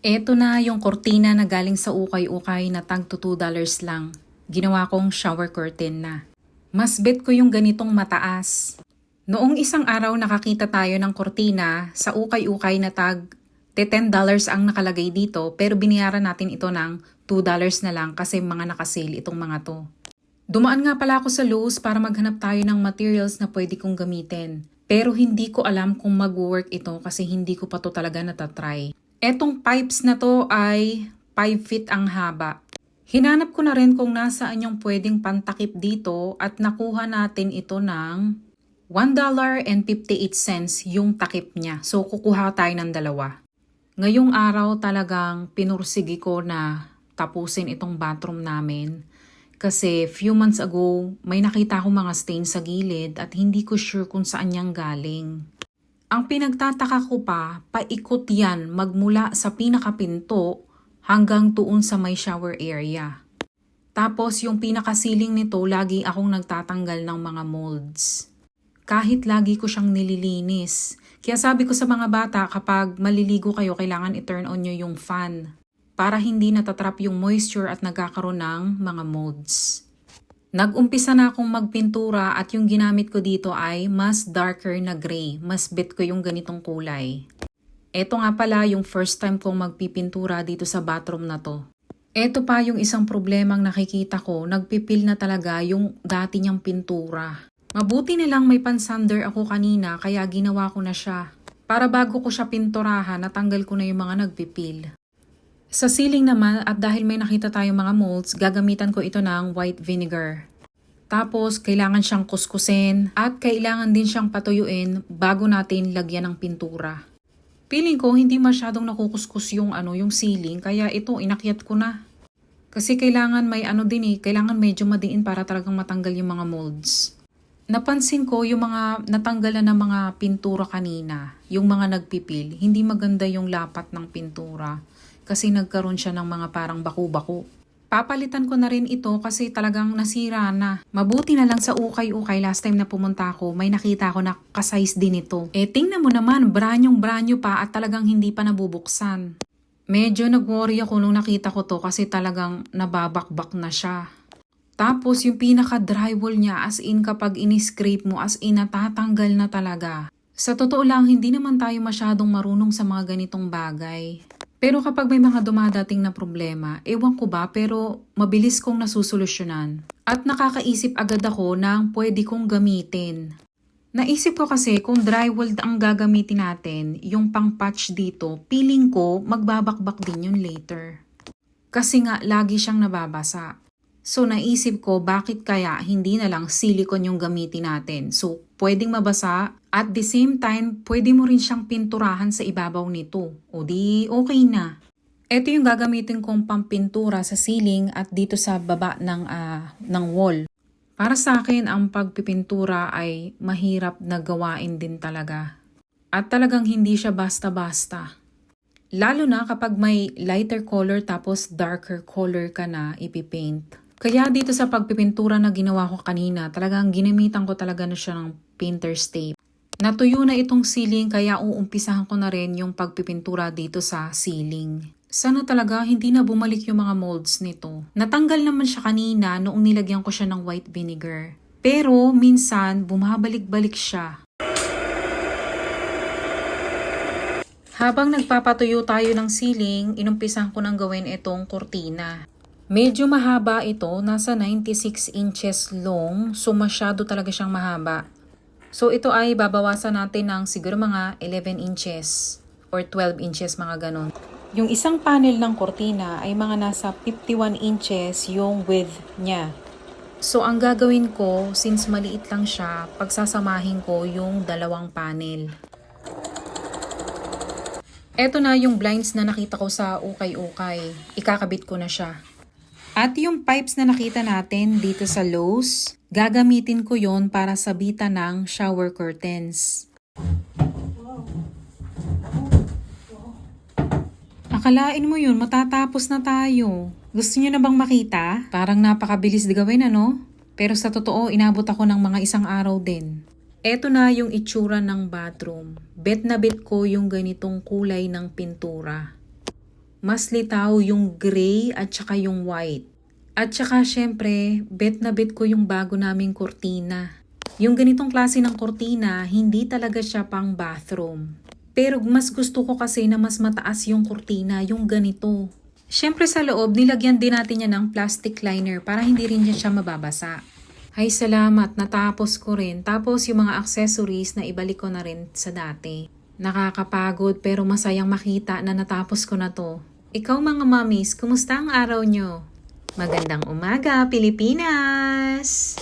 Eto na yung kortina na galing sa ukay-ukay na tag to $2 lang. Ginawa kong shower curtain na. Mas bet ko yung ganitong mataas. Noong isang araw nakakita tayo ng kortina sa ukay-ukay na tag te $10 ang nakalagay dito pero binayaran natin ito ng $2 na lang kasi mga nakasale itong mga to. Dumaan nga pala ako sa Lowe's para maghanap tayo ng materials na pwede kong gamitin. Pero hindi ko alam kung mag-work ito kasi hindi ko pa to talaga natatry. Etong pipes na to ay 5 feet ang haba. Hinanap ko na rin kung nasaan yung pwedeng pantakip dito at nakuha natin ito ng $1.58 yung takip niya. So kukuha tayo ng dalawa. Ngayong araw talagang pinursigi ko na tapusin itong bathroom namin. Kasi few months ago, may nakita akong mga stain sa gilid at hindi ko sure kung saan niyang galing. Ang pinagtataka ko pa, paikot yan magmula sa pinakapinto hanggang tuon sa may shower area. Tapos yung pinakasiling nito, lagi akong nagtatanggal ng mga molds. Kahit lagi ko siyang nililinis. Kaya sabi ko sa mga bata, kapag maliligo kayo, kailangan i-turn on nyo yung fan para hindi natatrap yung moisture at nagkakaroon ng mga molds. Nag-umpisa na akong magpintura at yung ginamit ko dito ay mas darker na gray. Mas bet ko yung ganitong kulay. Ito nga pala yung first time kong magpipintura dito sa bathroom na to. Ito pa yung isang problemang nakikita ko, nagpipil na talaga yung dati niyang pintura. Mabuti na lang may pansander ako kanina kaya ginawa ko na siya. Para bago ko siya pinturahan, natanggal ko na yung mga nagpipil. Sa ceiling naman at dahil may nakita tayong mga molds, gagamitan ko ito ng white vinegar. Tapos, kailangan siyang kuskusin at kailangan din siyang patuyuin bago natin lagyan ng pintura. Feeling ko hindi masyadong nakukuskus yung ano yung ceiling kaya ito inakyat ko na. Kasi kailangan may ano din eh, kailangan medyo madiin para talagang matanggal yung mga molds. Napansin ko yung mga natanggalan ng mga pintura kanina, yung mga nagpipil, hindi maganda yung lapat ng pintura kasi nagkaroon siya ng mga parang baku-baku. Papalitan ko na rin ito kasi talagang nasira na. Mabuti na lang sa ukay-ukay last time na pumunta ako, may nakita ko na kasize din ito. Eh tingnan mo naman, branyong branyo pa at talagang hindi pa nabubuksan. Medyo nag-worry ako nung nakita ko to kasi talagang nababakbak na siya. Tapos yung pinaka-drywall niya as in kapag ini-scrape mo as in natatanggal na talaga. Sa totoo lang, hindi naman tayo masyadong marunong sa mga ganitong bagay. Pero kapag may mga dumadating na problema, ewan ko ba pero mabilis kong nasusolusyonan. At nakakaisip agad ako ng pwede kong gamitin. Naisip ko kasi kung drywall ang gagamitin natin, yung pang patch dito, feeling ko magbabakbak din yun later. Kasi nga lagi siyang nababasa. So naisip ko bakit kaya hindi na lang silicone yung gamitin natin. So pwedeng mabasa at the same time pwede mo rin siyang pinturahan sa ibabaw nito. O di okay na. Ito yung gagamitin kong pampintura sa ceiling at dito sa baba ng, ah, ng wall. Para sa akin, ang pagpipintura ay mahirap na gawain din talaga. At talagang hindi siya basta-basta. Lalo na kapag may lighter color tapos darker color ka na ipipaint. Kaya dito sa pagpipintura na ginawa ko kanina, talagang ginamitan ko talaga na siya ng painter's tape. Natuyo na itong ceiling kaya uumpisahan ko na rin yung pagpipintura dito sa ceiling. Sana talaga hindi na bumalik yung mga molds nito. Natanggal naman siya kanina noong nilagyan ko siya ng white vinegar. Pero minsan bumabalik-balik siya. Habang nagpapatuyo tayo ng ceiling, inumpisahan ko nang gawin itong kortina. Medyo mahaba ito, nasa 96 inches long, so masyado talaga siyang mahaba. So ito ay babawasan natin ng siguro mga 11 inches or 12 inches mga ganon. Yung isang panel ng kortina ay mga nasa 51 inches yung width niya. So ang gagawin ko, since maliit lang siya, pagsasamahin ko yung dalawang panel. Eto na yung blinds na nakita ko sa ukay-ukay. Ikakabit ko na siya. At yung pipes na nakita natin dito sa Lowe's, gagamitin ko yon para sabitan ng shower curtains. Akalain mo yun, matatapos na tayo. Gusto niyo na bang makita? Parang napakabilis gawin ano? Pero sa totoo, inabot ako ng mga isang araw din. Eto na yung itsura ng bathroom. Bet na bet ko yung ganitong kulay ng pintura. Mas litaw yung gray at saka yung white. At saka syempre, bet na bet ko yung bago naming kurtina. Yung ganitong klase ng kurtina, hindi talaga siya pang bathroom. Pero mas gusto ko kasi na mas mataas yung kurtina, yung ganito. Syempre sa loob, nilagyan din natin yan ng plastic liner para hindi rin yan siya mababasa. Ay salamat, natapos ko rin. Tapos yung mga accessories na ibalik ko na rin sa dati. Nakakapagod pero masayang makita na natapos ko na to. Ikaw mga mommies, kumusta ang araw nyo? Magandang umaga, Pilipinas!